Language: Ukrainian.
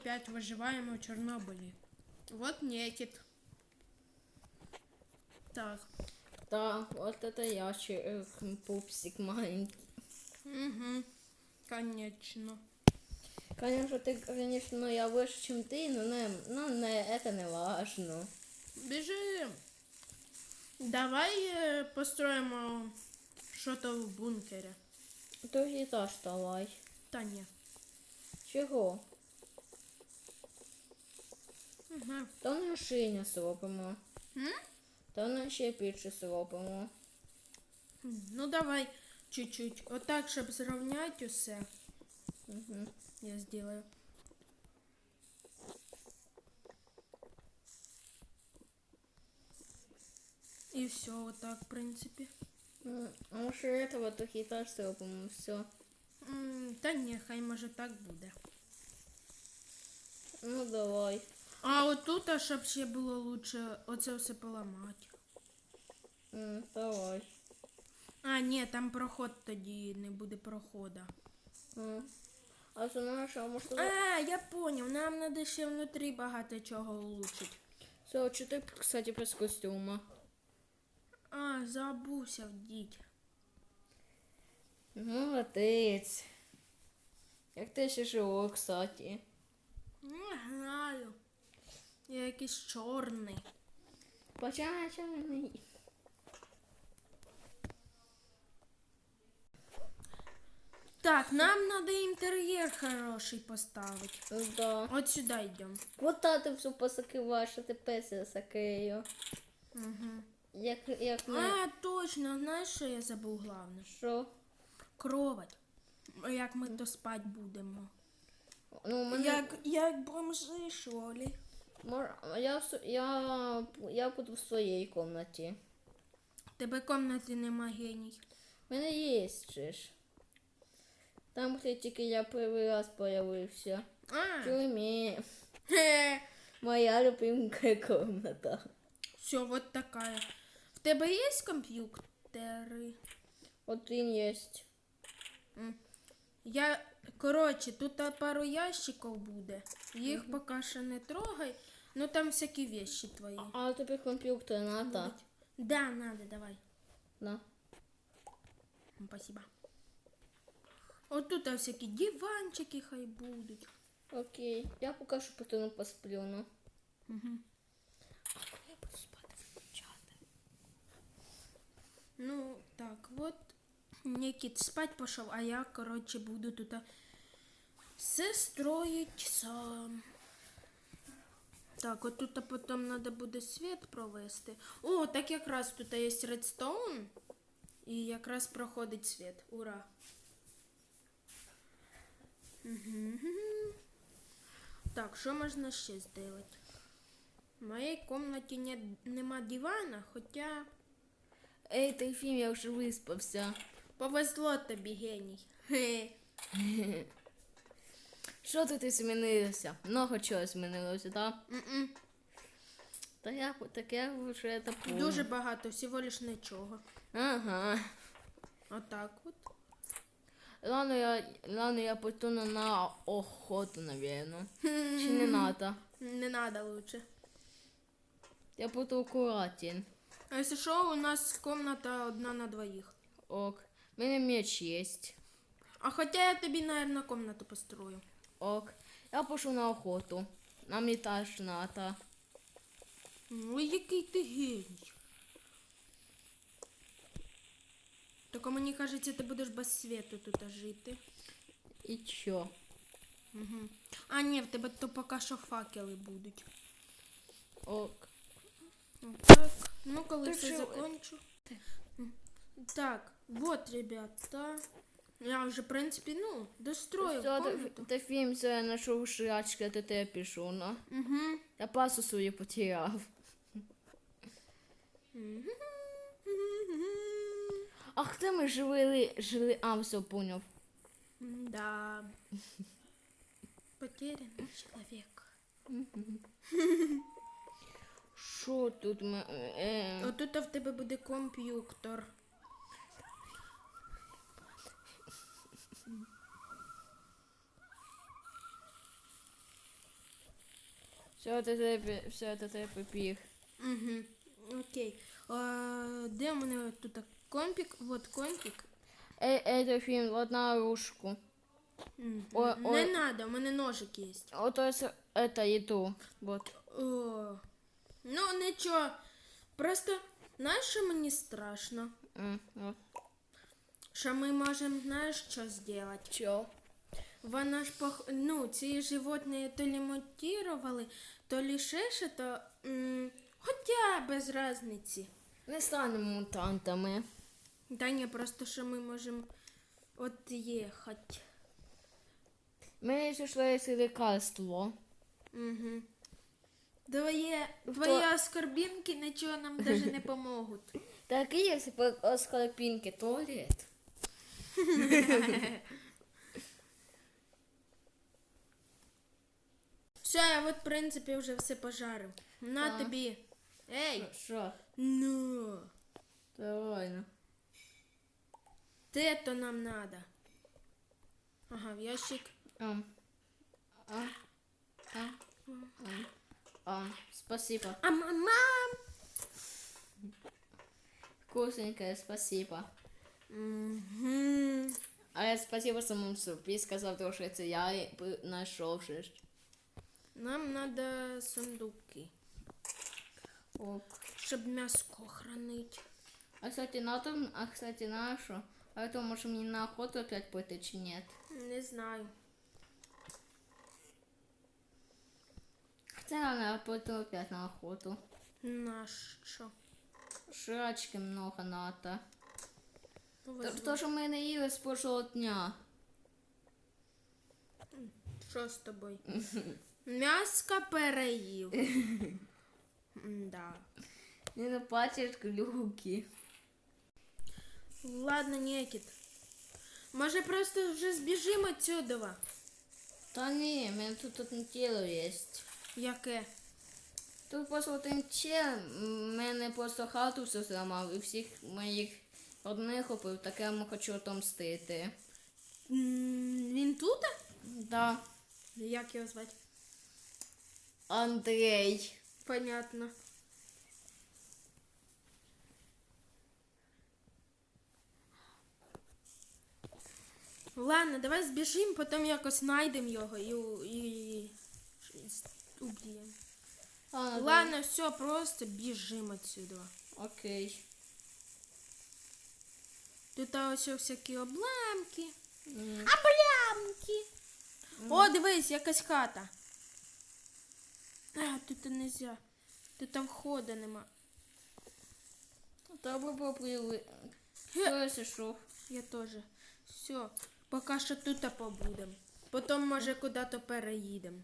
опять виживаємо в Чорнобилі. Вот некіт. Так. Да, вот это я, че- э, пупсик маленький. Угу. Конечно. Конечно, ты, конечно, я выше, чем ты, но не, ну, не, это не важно. Біжи. Давай е, построїмо що-то в бункері. Тоді теж давай. Та ні. Чого? Угу. Та не шиня зробимо. М? Та не ще більше зробимо. Ну давай чуть-чуть. Отак, щоб зрівняти усе. Угу. Я сделаю. І все, отак, в принципі. М, А може этого тоді теж зробимо все. М, Та ні, хай може так буде. Ну давай. А отут, а щоб ще було лучше оце все поламати. М, давай. А, ні, там проход тоді не буде прохода. М. А знаєш, а може... А, я поняв, нам треба ще внутрі багато чого улучшити. Все, чи ти, кстати, без костюма? А, забувся вдіть. Молодець. Як ти ще живо, кстати. Не знаю. Якийсь чорний. Почачаний. Так, нам треба інтер'єр хороший поставити. Да. От сюди йдемо. Вот ти все посакиваєш, а ти песи сакею. Угу. Як, як ми... А, точно, знаєш, що я забув головне? Що? Кровать. Як ми то спати будемо. Ну, мене... Як, як бомжи? Мор- Я, я, я буду в своїй кімнаті. Тебе комнати нема геній. У мене є же ж. Там, де тільки я перший раз появився. А, Тюрмі. хе. Моя любименькая комната. все, вот такая. В тебе є комп'ютери? Один есть. Я, коротше, тут пару ящиків буде. Їх поки що не трогай. Ну там всякі вещи твої. А тобі комп'ютер надо? Да, надо, давай. На. М, Спасибо. От тут а, всякі диванчики хай будуть. Окей. Я поки що потім посплю, ну. Угу. А коли я буду спати включати? Ну, так, вот. Нікіт спать пішов, а я, коротше, буду тут а, все строїть сам. Так, от тут потім треба буде світ провести. О, так якраз тут є редстоун. І якраз проходить світ. Ура! Так, що можна ще зробити? В моїй кімнаті не, нема дивана, хоча Ей, той фільм, я вже виспався. повезло тобі, геній. Що тут і змінилося? Много чого змінилося, так? М-м. Та я, так я вже помню. Дуже багато, всього лиш нічого. Ага. Отак от. Ладно, я, ладно, я пойду на, на охоту, наверное. Чи не надо? Не надо лучше. Я буду акуратен. А якщо що, у нас комната одна на двоїх. Ок. У мене меч есть. А хоча я тобі, наверное, комнату построю. Ок. Я пошел на охоту. Нам не теж надо. Ну, який ти геній. Тільки мені кажеться, ти будеш без світу тут жити. І чо? Угу. А ні, в тебе то поки що факели будуть. Ок. Так, ну коли Ти все що? закончу. Так, вот, ребята. Я вже, в принципі, ну, достроїв Все, комнату. та фільм це шрачки, то те пишу, ну. Угу. Я пасу свою потеряв. Ах, де ми жили, жили, а, все, поняв. Да. Потерянный человек. Що тут ми... Е, Отут в тебе буде комп'ютер. Все, ти тебе, все, ти тебе побіг. Угу. Окей. А, де у мене тут компік? Вот компік. Эй, это фильм вот на ружку. Мгм. Ой, Не ой. надо, у мене ножик є. Вот то есть это еду. Вот. О. Ну, нічого. Просто, знаєш, що мені страшно? М, вот. Що ми можемо, знаєш, що зробити? Чё? Вона ж пох... ну, ці животні то лі мутірували, то лі ще що, то м... хоча без різниці. Не станем мутантами. Та ні, просто що ми можемо от їхати. Ми знайшли це лекарство. Угу. Твоє, твої оскорбінки нічого нам даже не поможуть. Так і є по скалпінки туалет. Все, я от, в принципі, вже все пожарив. На Так. тобі. Ей! Що? Ну, Давай. ну. те то нам надо. Ага, в ящик. Ам. А. А. А. А. Спасибо. А мам! Вкусненькое, спасибо. Угу. А я спасибо самому собі сказав, тому що це я і п- знайшов ще ж. Нам надо сундуки, Ок. щоб м'яско хранить. А кстати, на том, а кстати, на що? А то може мені на охоту опять пойти чи ні? Не знаю. Хотя я пойду опять на охоту. На що? Жрачки много надо. Повезло. То, що ми не їли з прошлого дня. Що з тобою? М'яска переїв. Да. Не на пачечку люки. Ладно, Нікіт. Може просто вже збіжимо отсюда? Та ні, в мене тут одне тіло є. Яке? Тут просто один чел, мене просто хату все зламав і всіх моїх одних опив, так я йому хочу отомстити. Він тут? Да. Як його звати? Андрей. Понятно. Ладно, давай збіжимо, потім якось знайдемо його і, і, і уб'ємо. Ладно, давай. Ладно, все, просто біжимо отсюда. Окей. Тут ось всякі обламки. М, Облямки. О, дивись, якась хата. А, тут не можна. Тут входу нема. Та ви попливли. Я сішов? Я теж. Все, поки що тут побудемо. Потім, може, куди-то переїдемо.